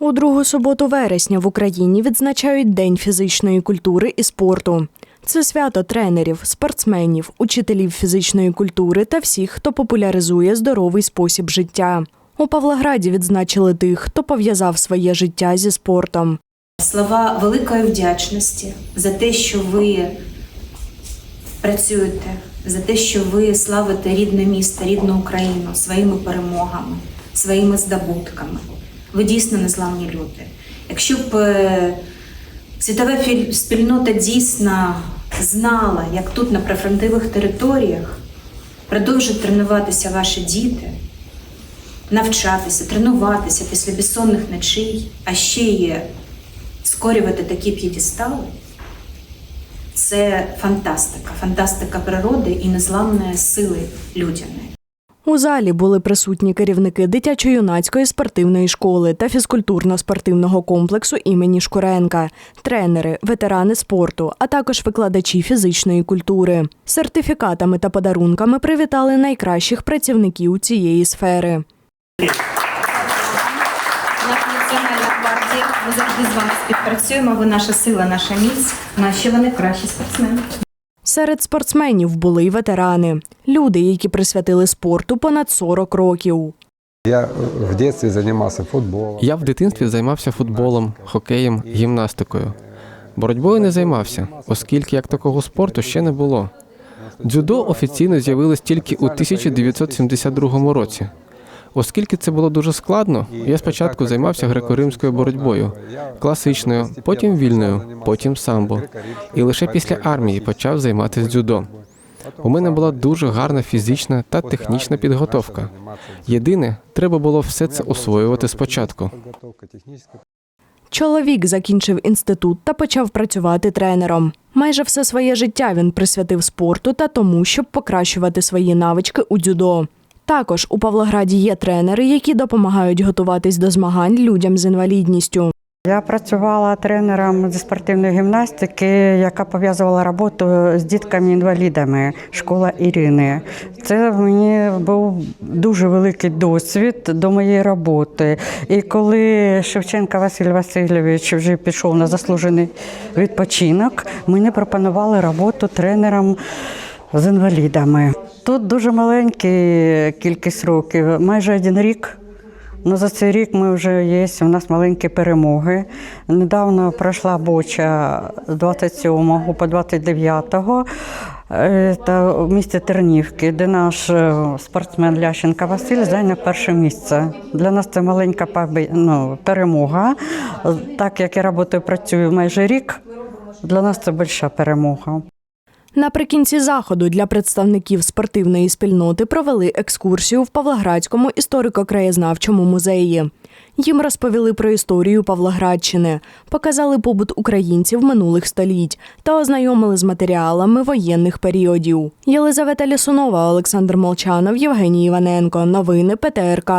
У другу суботу вересня в Україні відзначають День фізичної культури і спорту. Це свято тренерів, спортсменів, учителів фізичної культури та всіх, хто популяризує здоровий спосіб життя. У Павлограді відзначили тих, хто пов'язав своє життя зі спортом. Слова великої вдячності за те, що ви працюєте, за те, що ви славите рідне місто, рідну Україну своїми перемогами, своїми здобутками. Ви дійсно незламні люди. Якщо б е, світова спільнота дійсно знала, як тут на прифронтових територіях продовжують тренуватися ваші діти, навчатися, тренуватися після безсонних ночей, а ще є скорювати такі п'єдестали, це фантастика, фантастика природи і незламної сили людяної. У залі були присутні керівники дитячо-юнацької спортивної школи та фізкультурно-спортивного комплексу імені Шкуренка, тренери, ветерани спорту, а також викладачі фізичної культури. Сертифікатами та подарунками привітали найкращих працівників цієї сфери. Національна гвардія, ми завжди з вами співпрацюємо. Ви наша сила, наша міць, наші вони кращі спортсмени. Серед спортсменів були й ветерани, люди, які присвятили спорту понад 40 років. Я в детстве занимался футболом. Я в дитинстві займався футболом, хокеєм, гімнастикою. Боротьбою не займався, оскільки як такого спорту ще не було. Дзюдо офіційно з'явилось тільки у 1972 році. Оскільки це було дуже складно, я спочатку займався греко-римською боротьбою, класичною, потім вільною, потім самбо. І лише після армії почав займатися дзюдо. У мене була дуже гарна фізична та технічна підготовка. Єдине, треба було все це освоювати спочатку. Чоловік закінчив інститут та почав працювати тренером. Майже все своє життя він присвятив спорту та тому, щоб покращувати свої навички у дзюдо. Також у Павлограді є тренери, які допомагають готуватись до змагань людям з інвалідністю. Я працювала тренером зі спортивної гімнастики, яка пов'язувала роботу з дітками-інвалідами, школа Ірини. Це в мені був дуже великий досвід до моєї роботи. І коли Шевченка Василь Васильович вже пішов на заслужений відпочинок, мені пропонували роботу тренером з інвалідами. Тут дуже маленька кількість років, майже один рік. Ну, за цей рік ми вже є, у нас маленькі перемоги. Недавно пройшла боча з 27 по 29 е, та в місті Тернівки, де наш е, спортсмен Лященка Василь зайняв перше місце. Для нас це маленька ну, перемога. Так як я працюю, працюю майже рік, для нас це велика перемога. Наприкінці заходу для представників спортивної спільноти провели екскурсію в Павлоградському історико-краєзнавчому музеї. Їм розповіли про історію Павлоградщини, показали побут українців минулих століть та ознайомили з матеріалами воєнних періодів. Єлизавета Лісунова, Олександр Молчанов, Євгеній Іваненко. Новини ПТРК.